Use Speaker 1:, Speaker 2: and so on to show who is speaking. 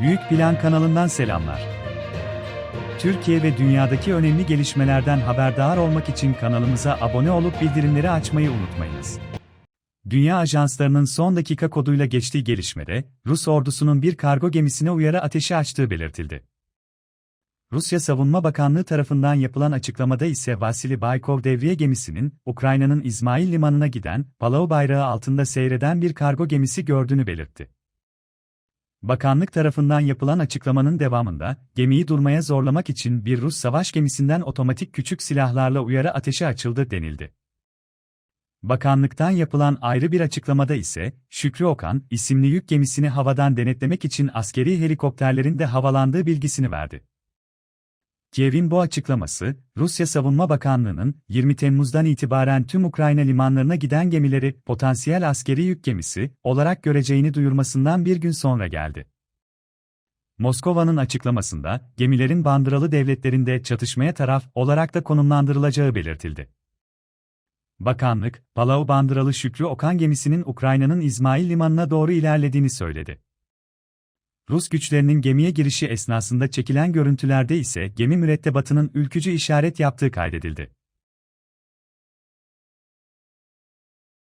Speaker 1: Büyük Plan kanalından selamlar. Türkiye ve dünyadaki önemli gelişmelerden haberdar olmak için kanalımıza abone olup bildirimleri açmayı unutmayınız. Dünya ajanslarının son dakika koduyla geçtiği gelişmede, Rus ordusunun bir kargo gemisine uyarı ateşi açtığı belirtildi. Rusya Savunma Bakanlığı tarafından yapılan açıklamada ise Vasili Baykov devriye gemisinin, Ukrayna'nın İzmail limanına giden, Palau bayrağı altında seyreden bir kargo gemisi gördüğünü belirtti. Bakanlık tarafından yapılan açıklamanın devamında, gemiyi durmaya zorlamak için bir Rus savaş gemisinden otomatik küçük silahlarla uyarı ateşi açıldı denildi. Bakanlıktan yapılan ayrı bir açıklamada ise, Şükrü Okan, isimli yük gemisini havadan denetlemek için askeri helikopterlerin de havalandığı bilgisini verdi. Kiev'in bu açıklaması, Rusya Savunma Bakanlığı'nın 20 Temmuz'dan itibaren tüm Ukrayna limanlarına giden gemileri potansiyel askeri yük gemisi olarak göreceğini duyurmasından bir gün sonra geldi. Moskova'nın açıklamasında, gemilerin bandıralı devletlerinde çatışmaya taraf olarak da konumlandırılacağı belirtildi. Bakanlık, Palau bandıralı Şükrü Okan gemisinin Ukrayna'nın İzmail limanına doğru ilerlediğini söyledi. Rus güçlerinin gemiye girişi esnasında çekilen görüntülerde ise gemi mürettebatının ülkücü işaret yaptığı kaydedildi.